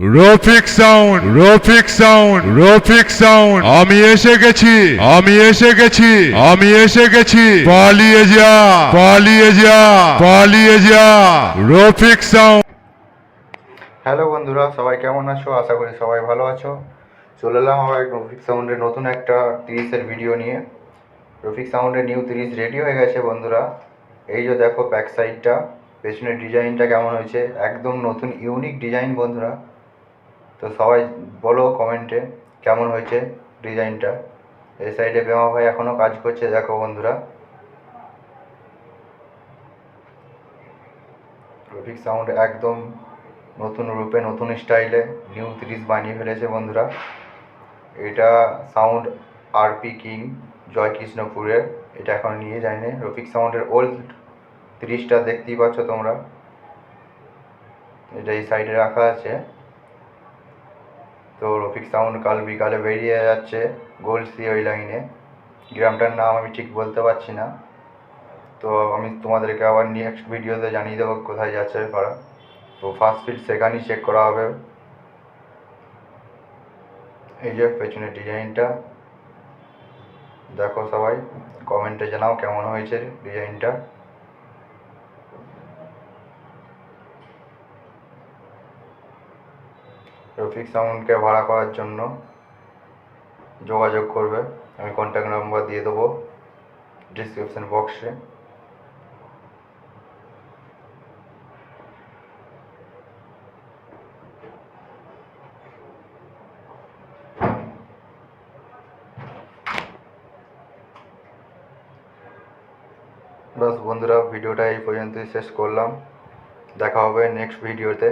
Rafiq sound Rafiq sound Rafiq sound. আমি এসে গেছি, আমি এসে গেছি, আমি এসে গেছি। পালিয়ে যা পালিয়ে যা পালিয়ে যা। রফিক সাউন্ড। হ্যালো বন্ধুরা, সবাই কেমন আছো? আশা করি সবাই ভালো আছো। চলে এলাম আবার রফিক সাউন্ডের নতুন একটা তিরিশের ভিডিও নিয়ে। রফিক সাউন্ডের নিউ তিরিশ রেডি হয়ে গেছে বন্ধুরা। এই যে দেখো ব্যাক সাইডটা পেছনের ডিজাইনটা কেমন হয়েছে? একদম নতুন ইউনিক ডিজাইন বন্ধুরা। তো সবাই বলো কমেন্টে কেমন হয়েছে ডিজাইনটা। এই সাইডে বেমা ভাই এখনও কাজ করছে, দেখো বন্ধুরা। রফিক সাউন্ড একদম নতুন রূপে, নতুন স্টাইলে নিউ তিরিশ বানিয়ে ফেলেছে বন্ধুরা। এটা সাউন্ড আরপি কিং জয় কৃষ্ণপুরের এটা এখন নিয়ে যায়নি রফিক সাউন্ডের ওল্ড তিরিশটা দেখতেই পাচ্ছ তোমরা। এটা এই সাইডে রাখা আছে। তো রফিক সাউন্ড কাল বিকালে বেরিয়ে যাচ্ছে গোলসি ওই লাইনে গ্রামটার নাম আমি ঠিক বলতে পারছি না। তো আমি তোমাদেরকে আবার নেক্সট ভিডিওতে জানিয়ে দেবো কোথায় যাচ্ছে করা তো ফার্স্ট ফিল্ড সেখানেই চেক করা হবে। এই যে পেছনের ডিজাইনটা। দেখো সবাই কমেন্টে জানাও কেমন হয়েছে ডিজাইনটা। রফিক সাউন্ডকে ভাড়া করার জন্য যোগাযোগ করবে। আমি কন্ট্যাক্ট নাম্বার দিয়ে দেবো ডিসক্রিপশন বক্সে বাস বন্ধুরা ভিডিওটা এই পর্যন্তই শেষ করলাম। দেখা হবে নেক্সট ভিডিওতে